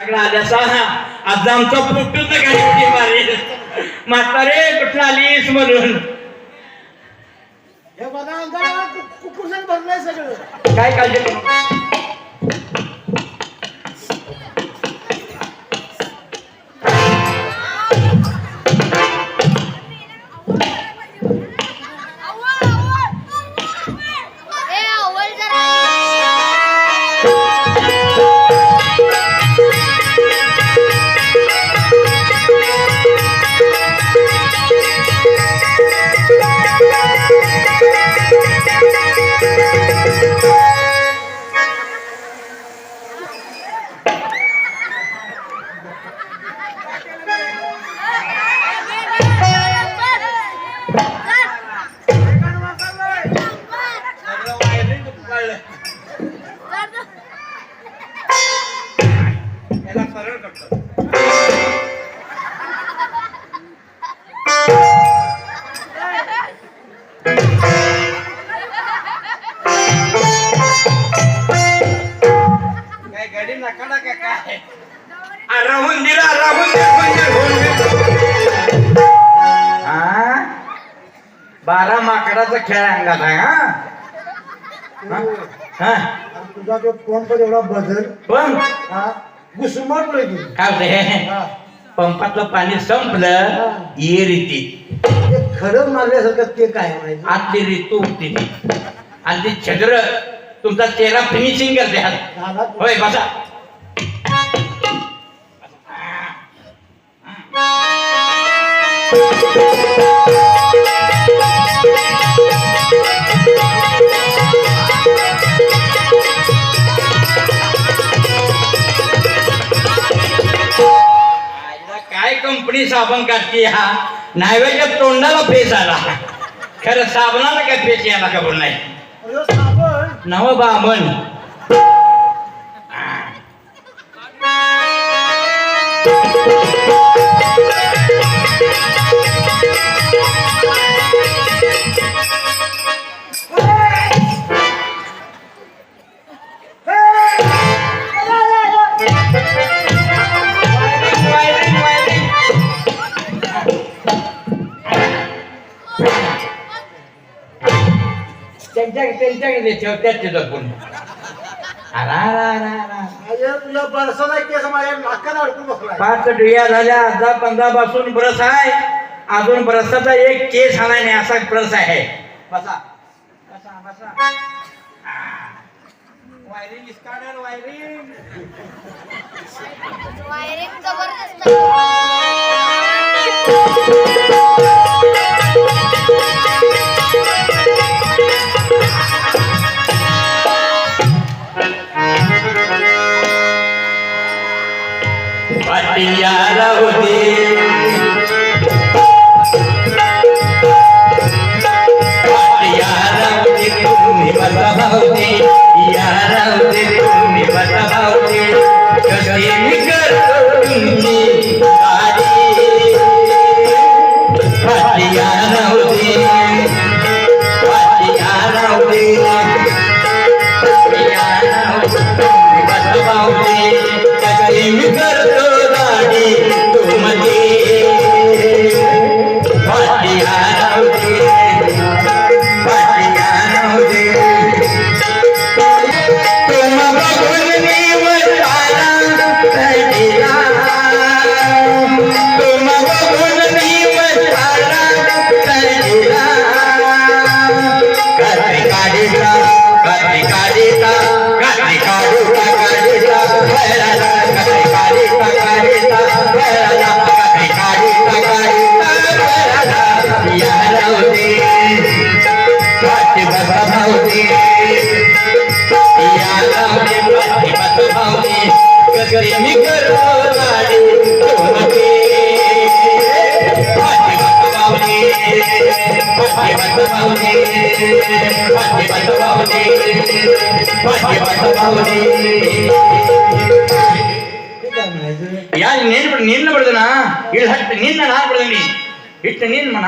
सगळं आज आमचा फुटूच गाडी मारे म्हातारे कुठं आलीस म्हणून? हे बघा अंगाला कुकुरसन भरलंय सगळं. काय काळजी करू नका काय राहून दिला राहून. हा बारा माकडाचा खेळ अंगात आहे हा? हा? तुझा तो पण एवढा बदल. पण हा? घुसमटलोय की काय होते हा. पंपातलं पाणी संपलं ये रीती. ते खरं मारल्यासारखं ते काय माहिती आतली रीतू उठते ती. आणि ती छद्र तुमचा चेहरा फिनिशिंग करते. हात. झाला होय बसा. कंपनी साबण काढते हा? नायव्याच्या तोंडाला फेस आला. खरं साबणाला काय फेस यायला का बोल नाही साबण. नव बामण. ठेवत्यात ते जपून अरा रा रा रा अरे तुला बरसाचा केस माझ्या नाकात अडकून पाच डिया झाल्या दहा पंधरा पासून ब्रश आहे. अजून ब्रशाचा एक केस आला नाही असा ब्रश आहे. बसा. बसा बसा. Wiring wiring. वायरिंग जबरदस्त.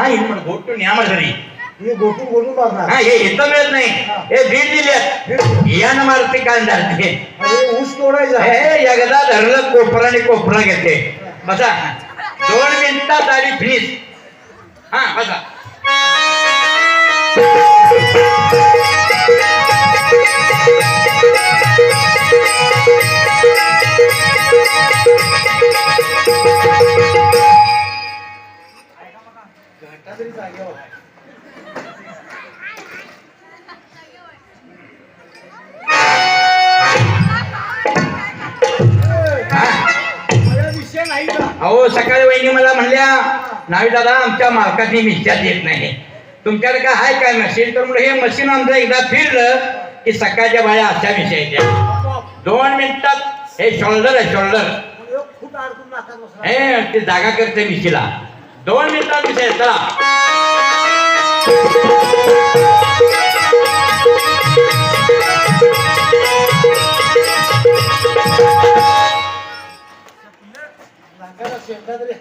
ಮಾಡಿ ಕೊಟ್ಟು ನ್ಯಾ ಮಾಡಿದ್ರಿ हे गोटून बोलून मारणार हा हे इथं मिळत नाही हे बीड दिल्यात यानं मारते कांदा ते अरे ऊस तोडायचा हे एकदा धरलं कोपरा आणि कोपरा घेते बसा दोन मिनिटात आली फ्रीज हा बसा अहो सकाळी वहिनी मला म्हणल्या नाही दादा आमच्या मालकाची मिश्यात येत नाही. तुमच्याकडे काय आहे काय मशीन तर म्हणलं हे मशीन आमचं एकदा फिरलं की सकाळच्या बाया अशा विषयाच्या दोन मिनिटात हे शोल्डर आहे शोल्डर हे ते जागा करते मिशीला. दोन मिनिटात विषय चला.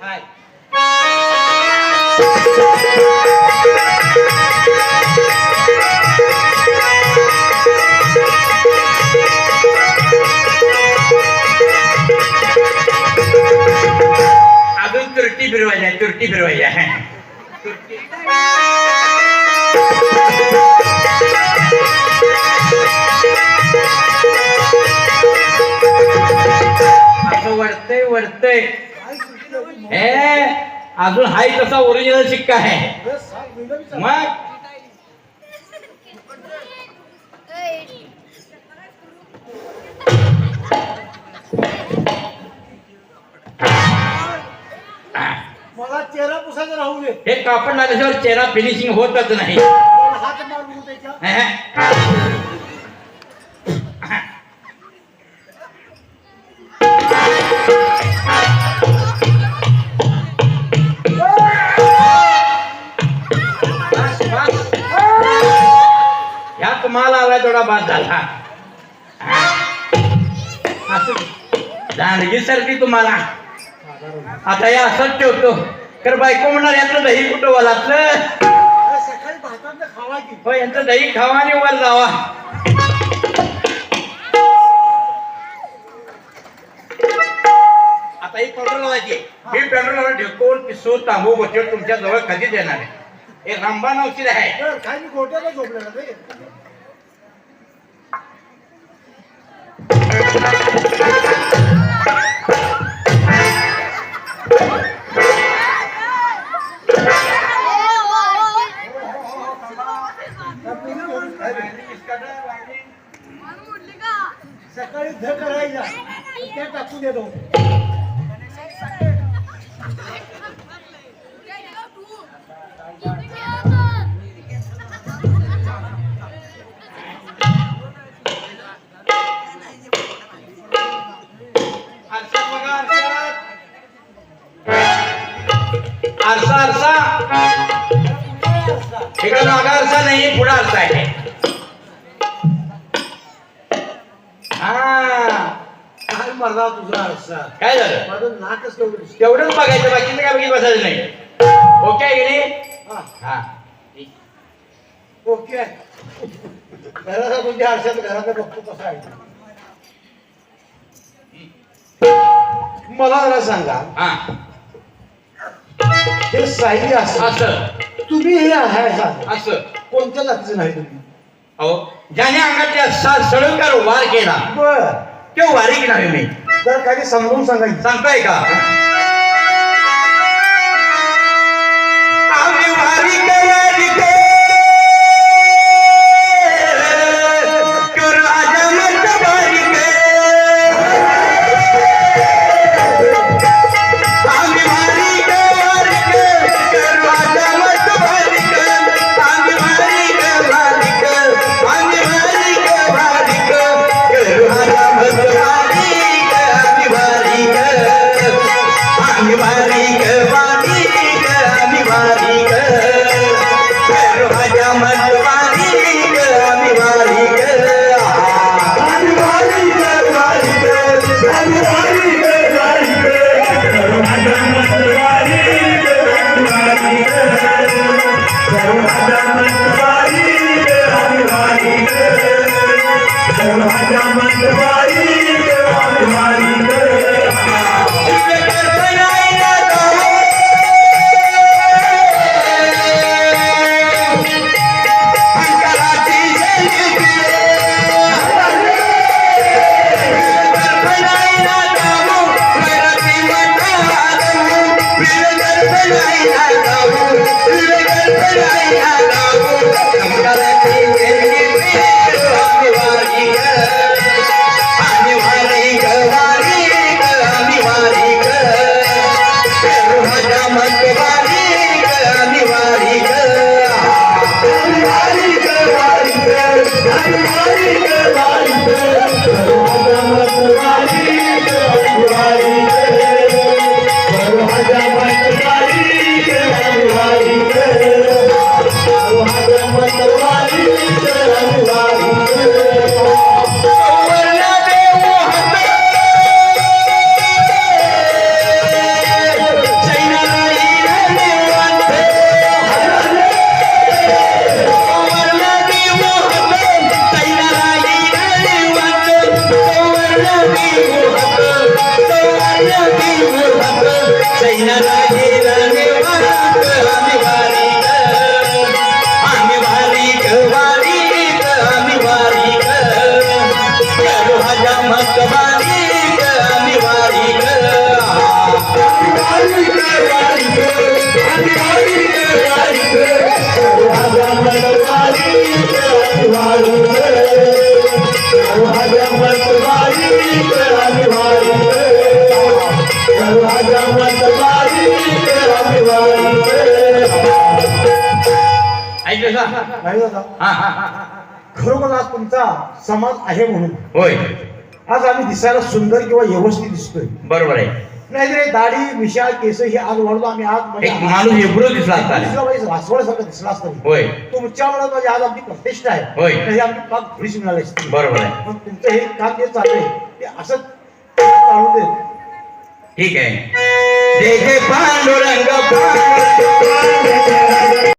हाय. आहे तुरटी. असं मग? हे अजून हाय तसा ओरिजिनल शिक्का आहे. मग मला चेहरा पुसायचा राहू दे. हे कापड लागल्याशिवाय चेहरा फिनिशिंग होतच नाही. मला हात मारून त्याच्या. बस, बस. यात माल आला थोडा बाद झाला. असं दांडगी सारखी तुम्हाला. आता हे असंच ठेवतो. तर बायको म्हणणार यातलं दही कुठं वलातलं? सकाळी भातांना खावा की? हो यांचं दही खावा आणि वर जावा आता ही पेट्रोल लावायची ही. पेट्रोल लावून ढेकून पिसून तांबू गोष्टी तुमच्या जवळ कधीच येणार आहे. हे रामबाण औषध आहे. तर काय मी गोट्याला झोपलेला रे. इकडे मागा आरसा नाही पुढे आरसा आहे हा. काय मरला तुझा आरसा? काय झालं? माझं नाकच तेवढं दिसतं. तेवढंच बघायचं बाकीचं काय बघित बसायचं नाही. ओके आहे की नाही हा. हा. ओके. घराचा तुझ्या आरशात घराचा बघतो कसा आहे. मला जरा सांगा. हा. हे साई असं. तुम्ही हे आहे हा. असं. कोणत्या जातीचं नाही तुम्ही? अहो ज्याने अंगातल्या सा सळकार वार केला बर. तो वारीक नाही मी. तर काही समजून सांगायचं सांगताय का? खरोखर आज तुमचा समाज आहे म्हणून. होय. आज आम्ही दिसायला सुंदर किंवा व्यवस्थित दिसतोय. बरोबर आहे. नाहीतर दाढी विशाल केस ही आज वाढवतो आम्ही आज म्हणजे एक माणूस हेब्रो दिसला आता दिसला पाहिजे वासवड्यासारखं दिसला असतं. होय. तुमच्या मुळे म्हणजे आज आमची प्रतिष्ठा आहे. होय. तर ही आमची पाक थोडीशी मिळाली असती. बरोबर आहे. पण तुमचं हे काम जे चाललंय ते असंच चालू दे. ठीक आहे. जय जय पांडुरंग पांडुरंग.